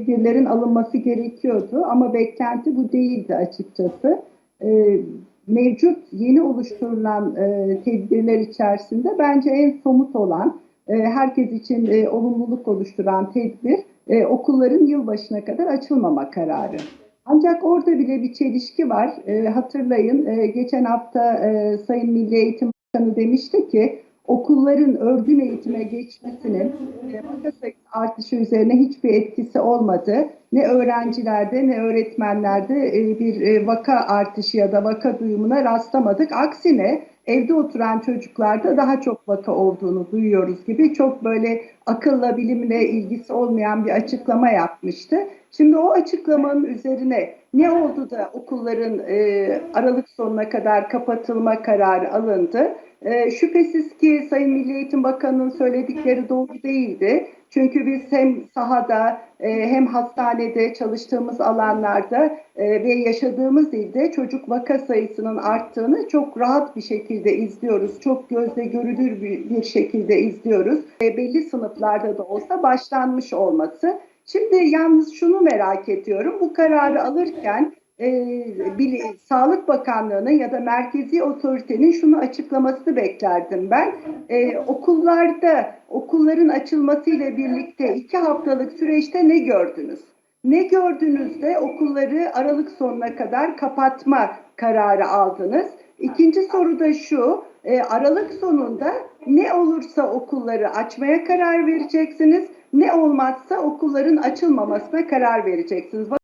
tedbirlerin alınması gerekiyordu ama beklenti bu değildi açıkçası. E, mevcut yeni oluşturulan e, tedbirler içerisinde bence en somut olan, e, herkes için e, olumluluk oluşturan tedbir e, okulların yılbaşına kadar açılmama kararı. Ancak orada bile bir çelişki var. E, hatırlayın e, geçen hafta e, Sayın Milli Eğitim Bakanı demişti ki okulların örgün eğitime geçmesinin e, sayısı artışı üzerine hiçbir etkisi olmadı. Ne öğrencilerde ne öğretmenlerde e, bir e, vaka artışı ya da vaka duyumuna rastlamadık. Aksine evde oturan çocuklarda daha çok vaka olduğunu duyuyoruz gibi çok böyle akılla bilimle ilgisi olmayan bir açıklama yapmıştı. Şimdi o açıklamanın üzerine ne oldu da okulların e, Aralık sonuna kadar kapatılma kararı alındı? E, şüphesiz ki Sayın Milli Eğitim Bakanı'nın söyledikleri doğru değildi. Çünkü biz hem sahada e, hem hastanede çalıştığımız alanlarda e, ve yaşadığımız ilde çocuk vaka sayısının arttığını çok rahat bir şekilde izliyoruz. Çok gözle görülür bir, bir şekilde izliyoruz. E, belli sınıflarda da olsa başlanmış olması. Şimdi yalnız şunu merak ediyorum. Bu kararı alırken e, Bili- Sağlık Bakanlığı'nın ya da merkezi otoritenin şunu açıklamasını beklerdim ben. E, okullarda okulların açılmasıyla birlikte iki haftalık süreçte ne gördünüz? Ne gördünüz de okulları Aralık sonuna kadar kapatma kararı aldınız? İkinci soru da şu, e, Aralık sonunda ne olursa okulları açmaya karar vereceksiniz, ne olmazsa okulların açılmamasına karar vereceksiniz.